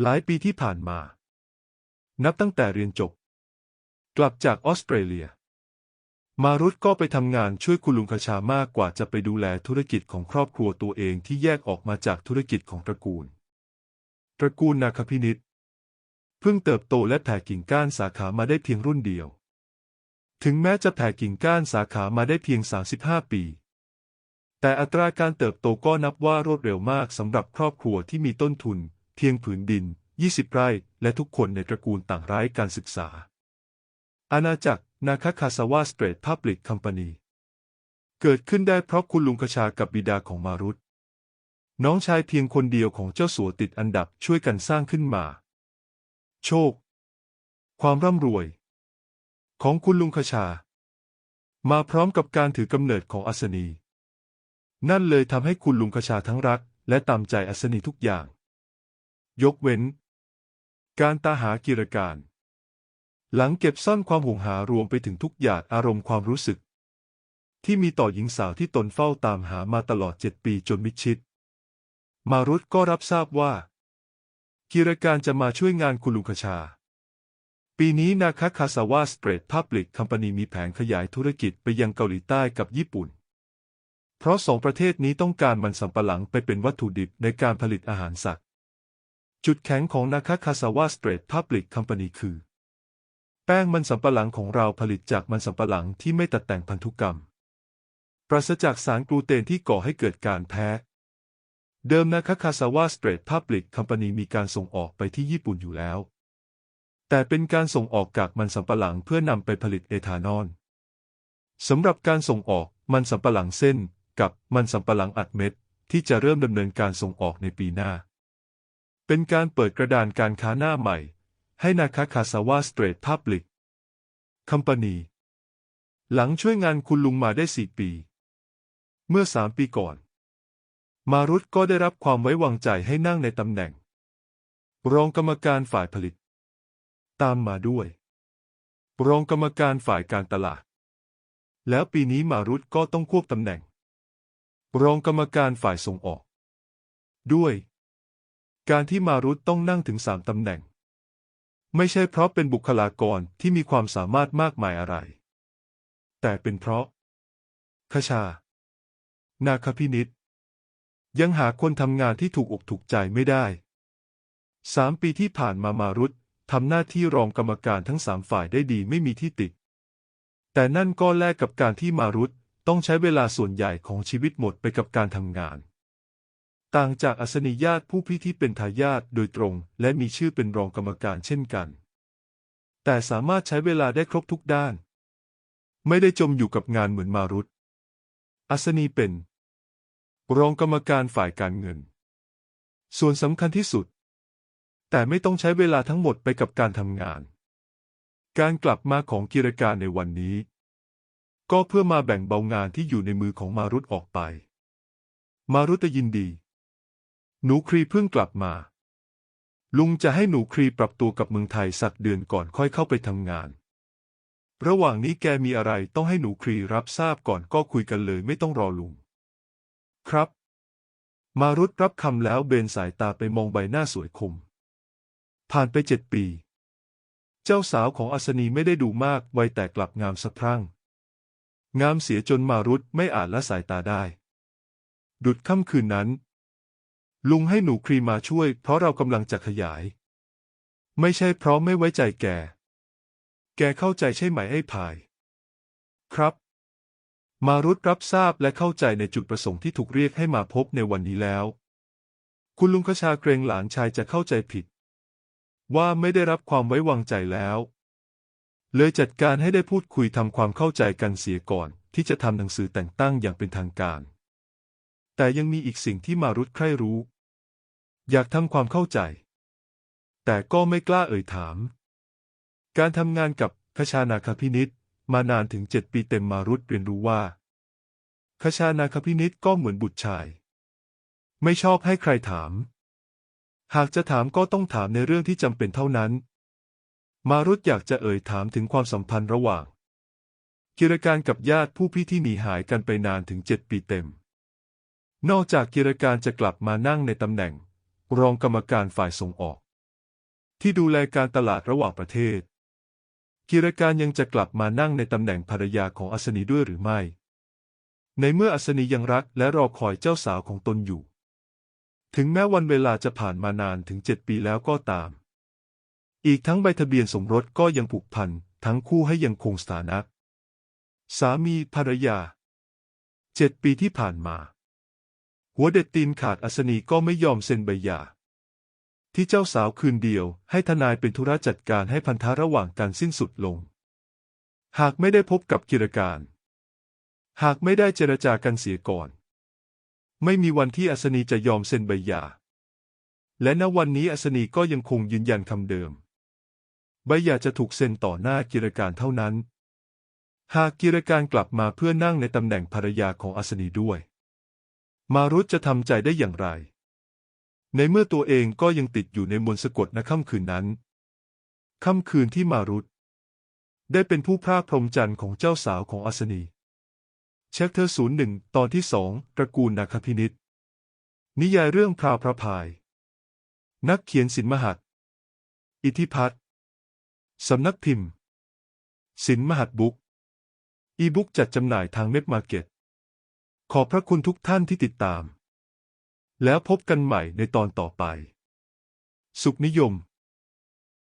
หลายปีที่ผ่านมา นับตั้งแต่เรียนจบ กลับจากออสเตรเลีย มารุตก็ไปทำงานช่วยคุณลุงคชามากกว่าจะไปดูแลธุรกิจของครอบครัวตัวเองที่แยกออกมาจากธุรกิจของตระกูล ตระกูลนาคพินิษเพิ่งเติบโตและแผ่กิ่งก้านสาขามาได้เพียงรุ่นเดียว ถึงแม้จะแผ่กิ่งก้านสาขามาได้เพียง 35 ปี แต่อัตราการเติบโตก็นับว่ารวดเร็วมากสำหรับครอบครัวที่มีต้นทุน เพียงผืนดิน 20 ไร่ และทุกคนในตระกูลต่างไร้การศึกษา อาณาจักรนาคาคาสวาสเตรทพับลิกคัมพานีเกิดขึ้นได้เพราะคุณลุงคชากับบิดาของมารุตน้องชายเพียงคนเดียวของเจ้าสัวติดอันดับช่วยกันสร้างขึ้นมา โชค ความร่ำรวย ของคุณลุงคชา มาพร้อมกับการถือกำเนิดของอัศนี นั่นเลยทำให้คุณลุงคชาทั้งรัก และตามใจอัศนีทุกอย่าง ยกเว้น การตาหากิรการ หลังเก็บซ่อนความห่วงหารวมไปถึงทุกหยาดอารมณ์ความรู้สึก ที่มีต่อหญิงสาวที่ตนเฝ้าตามหามาตลอดเจ็ดปีจนมิดชิด มารุตก็รับทราบว่า กิรการจะมาช่วยงานคุณลุงคชา ปีนี้นาคาคาสาวาสเตรทพับลิกคัมพานีมีแผนขยายธุรกิจไปยังเกาหลีใต้กับญี่ปุ่นเพราะสองประเทศนี้ต้องการมันสำปะหลังไปเป็นวัตถุดิบในการผลิตอาหารสัตว์ จุดแข็งของนาคาคาสาวาสเตรทพับลิกคัมพานีคือ แป้งมันสำปะหลังของเราผลิตจากมันสำปะหลังที่ไม่ตัดแต่งพันธุกรรม ปราศจากสารกลูเตนที่ก่อให้เกิดการแพ้ เดิมนาคาคาสาวาสเตรทพับลิกคัมพานีมีการส่งออกไปที่ญี่ปุ่นอยู่แล้ว แต่เป็นการส่งออกกากมันสำปะหลังเพื่อนำไปผลิตเอทานอลสำหรับการส่งออกมันสำปะหลังเส้นกับมันสำปะหลังอัดเม็ดที่จะเริ่มดำเนินการส่งออกในปีหน้า เป็นการเปิดกระดานการค้าหน้าใหม่ ให้นาคาคาสาวาสเตรทพับลิกคัมพานีหลังช่วยงานคุณลุงมาได้สี่ปี เมื่อสามปีก่อน มารุตก็ได้รับความไว้วางใจให้นั่งในตำแหน่ง รองกรรมการฝ่ายผลิต ตามมาด้วย รองกรรมการฝ่ายการตลาด แล้วปีนี้มารุตก็ต้องควบตำแหน่ง รองกรรมการฝ่ายส่งออก ด้วย การที่มารุตต้องนั่งถึงสามตำแหน่ง ไม่ใช่เพราะเป็นบุคลากรที่มีความสามารถมากมายอะไร แต่เป็นเพราะคชา นาคพินิษยังหาคนทำงานที่ถูกอกถูกใจไม่ได้สามปีที่ผ่านมามารุตทำหน้าที่รองกรรมการทั้งสามฝ่ายได้ดีไม่มีที่ติดแต่นั่นก็แลกกับการที่มารุตต้องใช้เวลาส่วนใหญ่ของชีวิตหมดไปกับการทำงาน ต่างจากอัศนีญาติผู้พี่ที่เป็นทายาทโดยตรง และมีชื่อเป็นรองกรรมการเช่นกัน แต่สามารถใช้เวลาได้ครบทุกด้าน ไม่ได้จมอยู่กับงานเหมือนมารุตอัศนีเป็น รองกรรมการฝ่ายการเงิน ส่วนสำคัญที่สุด แต่ไม่ต้องใช้เวลาทั้งหมดไปกับการทำงาน การกลับมาของกิรการในวันนี้ ก็เพื่อมาแบ่งเบางานที่อยู่ในมือของมารุตออกไป มารุตยินดี หนูครีเพิ่งกลับมา ลุงจะให้หนูครีปรับตัวกับเมืองไทยสักเดือนก่อนค่อยเข้าไปทำงาน ระหว่างนี้แกมีอะไรต้องให้หนูครีรับทราบก่อนก็คุยกันเลยไม่ต้องรอลุง ครับ มารุตรับคำแล้วเบนสายตาไปมองใบหน้าสวยคม ผ่านไปเจ็ดปี เจ้าสาวของอัศนีไม่ได้ดูมากวัยแต่กลับงามสะพรั่ง งามเสียจนมารุตไม่อาจละสายตาได้ ดุดค่ำคืนนั้น ลุงให้หนูครีมาช่วย เพราะเรากำลังจะขยาย ไม่ใช่เพราะไม่ไว้ใจแก แกเข้าใจใช่ไหมไอ้พาย ครับ มารุตรับทราบและเข้าใจในจุดประสงค์ที่ถูกเรียกให้มาพบในวันนี้แล้ว คุณลุงคชาเกรงหลานชายจะเข้าใจผิด ว่าไม่ได้รับความไว้วางใจแล้ว เลยจัดการให้ได้พูดคุยทำความเข้าใจกันเสียก่อน ที่จะทำหนังสือแต่งตั้งอย่างเป็นทางการ แต่ยังมีอีกสิ่งที่มารุตใคร่รู้ อยากทำความเข้าใจ แต่ก็ไม่กล้าเอ่ยถาม การทำงานกับคชานาคพินิษมานานถึงเจ็ดปีเต็มมารุตเรียนรู้ว่าคชานาคพินิษก็เหมือนบุตรชาย ไม่ชอบให้ใครถาม หากจะถามก็ต้องถามในเรื่องที่จำเป็นเท่านั้น มารุตอยากจะเอ่ยถามถึงความสัมพันธ์ระหว่างกิรการกับญาติผู้พี่ที่หนีหายกันไปนานถึงเจ็ดปีเต็ม นอกจากกิรการจะกลับมานั่งในตำแหน่ง รองกรรมการฝ่ายส่งออก ที่ดูแลการตลาดระหว่างประเทศ กิรการยังจะกลับมานั่งในตำแหน่งภรรยาของอัศนีด้วยหรือไม่ ในเมื่ออัศนียังรักและรอคอยเจ้าสาวของตนอยู่ ถึงแม้วันเวลาจะผ่านมานานถึงเจ็ดปีแล้วก็ตาม อีกทั้งใบทะเบียนสมรสก็ยังผูกพันทั้งคู่ให้ยังคงสถานะสามีภรรยาเจ็ดปีที่ผ่านมา หัวเด็ดตีนขาดอัศนีก็ไม่ยอมเซ็นใบหย่า ที่เจ้าสาวคืนเดียว ให้ทนายเป็นธุระจัดการให้พันธะระหว่างการสิ้นสุดลง หากไม่ได้พบกับกิรการ หากไม่ได้เจรจากันเสียก่อน ไม่มีวันที่อัศนีจะยอมเซ็นใบหย่า และณวันนี้อัศนีก็ยังคงยืนยันคำเดิม ใบหย่าจะถูกเซ็นต่อหน้ากิรการเท่านั้น หากกิรการกลับมาเพื่อนั่งในตำแหน่งภรรยาของอัศนีด้วย มารุธจะทำใจได้อย่างไร ในเมื่อตัวเองก็ยังติดอยู่ในมนสะกดณค่ำคืนนั้น ค่ำคืนที่มารุธได้เป็นผู้พรากพรหมจันทร์ของเจ้าสาวของอัศนีเช็คเธอศูนย์หนึ่งตอนที่สองตระกูลนาคพินิษนิยายเรื่องพราวพระพาย นักเขียนสินมหัดอิทธิพัฒน์สำนักพิมพ์ สินมหัดบุ๊ก อีบุ๊กจัดจำหน่ายทางเน็ตมาร์เก็ต ขอบพระคุณทุกท่านที่ติดตาม แล้วพบกันใหม่ในตอนต่อไป สุขนิยม